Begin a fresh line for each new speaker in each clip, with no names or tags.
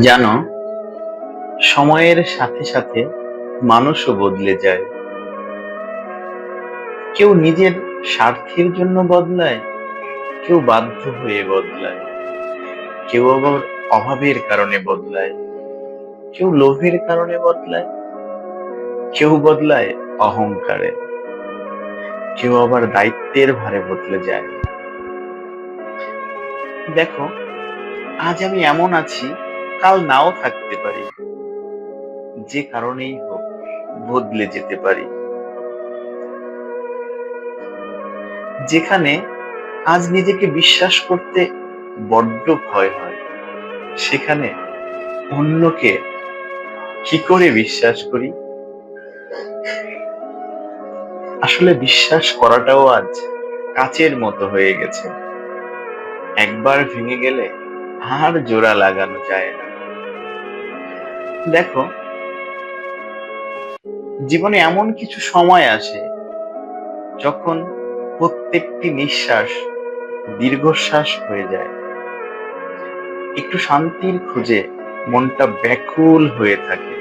জানো, সময়ের সাথে সাথে মানুষও বদলে যায়। কেউ নিজের স্বার্থের জন্য বদলায়, কেউ বাধ্য হয়ে বদলায়। কেউ আবার অভাবের কারণে বদলায়, কেউ লোভের কারণে বদলায়, কেউ বদলায় অহংকারে। কেউ আবার দায়িত্বের ভারে বদলে যায়। দেখো আজ আমি এমন আছি, কাল নাও থাকতে পারি। যে কারণেই হোক, বদলে যেতে পারি। যেখানে আজ নিজেকে বিশ্বাস করতে বড্ড ভয় হয়, সেখানে অন্যকে কি করে বিশ্বাস করি? আসলে বিশ্বাস করাটাও আজ কাচের মতো হয়ে গেছে। একবার ভেঙে গেলে আর জোড়া লাগানো যায় না। দেখো, জীবনে এমন কিছু সময় আসে যখন প্রত্যেকটি নিঃশ্বাস দীর্ঘশ্বাস হয়ে যায়। একটু শান্তির খুঁজে মনটা ব্যাকুল হয়ে থাকে।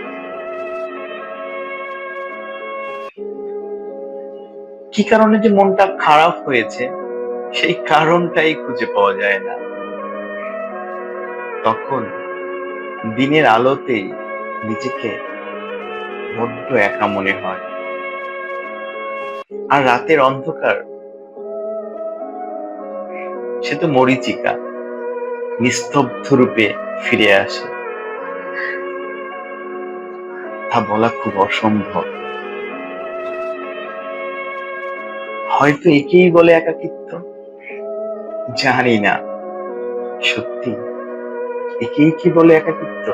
কি কারণে যে মনটা খারাপ হয়েছে, সেই কারণটাই খুঁজে পাওয়া যায় না। তখন দিনের আলোতে নিজেকে বড্ড একা মনে হয়। আর রাতের অন্ধকার, সে তো মরিচিকা, নিস্তব্ধ রূপে ফিরে আসে। তা বলা খুব অসম্ভব। হয়তো একেই বলে একাকিত্ব, জানি না, সত্যি। একেই কি বলে একাকিত্ব।